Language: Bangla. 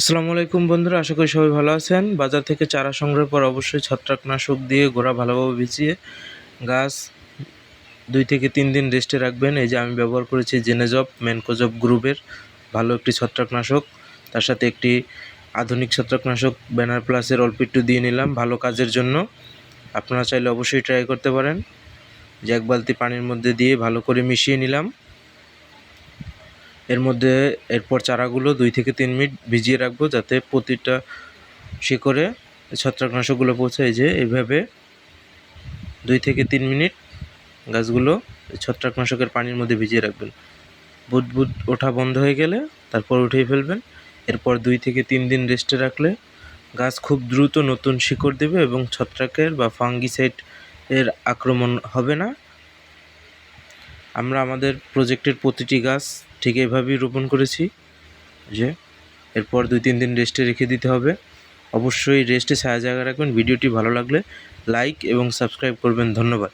আসসালামু আলাইকুম বন্ধুরা, আশা করি সবাই ভালো আছেন। বাজার থেকে চারা সংগ্রহের পর অবশ্যই ছত্রাকনাশক দিয়ে গোড়া ভালোভাবে ভিজিয়ে গাছ দুই থেকে তিন দিন রেস্টে রাখবেন। এই যে আমি ব্যবহার করেছি জেনেজব ম্যানকোজব গ্রুপের ভালো একটি ছত্রাকনাশক। তার সাথে একটি আধুনিক ছত্রাকনাশক ব্যানার প্লাসের অল্প একটু দিয়ে নিলাম ভালো কাজের জন্য। আপনারা চাইলে অবশ্যই ট্রাই করতে পারেন। যে এক বালতি পানির মধ্যে দিয়ে ভালো করে মিশিয়ে নিলাম। এর মধ্যে এরপর চারাগুলো দুই থেকে তিন মিনিট ভিজিয়ে রাখব যাতে প্রতিটা শিকড়ে ছত্রাকনাশকগুলো পৌঁছায় যে এইভাবে দুই থেকে তিন মিনিট গাছগুলো ছত্রাকনাশকের পানির মধ্যে ভিজিয়ে রাখবেন। বুদবুদ ওঠা বন্ধ হয়ে গেলে তারপর উঠিয়ে ফেলবেন। এরপর দুই থেকে তিন দিন রেস্টে রাখলে গাছ খুব দ্রুত নতুন শিকড় দেবে এবং ছত্রাকের বা ফাঙ্গিসাইড এর আক্রমণ হবে না। আমরা আমাদের প্রজেক্টের প্রতিটি গাছ ঠিক এভাবেই রোপণ করেছি। যে, এরপর দুই তিন দিন রেস্টে রেখে দিতে হবে। অবশ্যই রেস্টে ছায়া জায়গা রাখবেন। ভিডিওটি ভালো লাগলে লাইক এবং সাবস্ক্রাইব করবেন। ধন্যবাদ।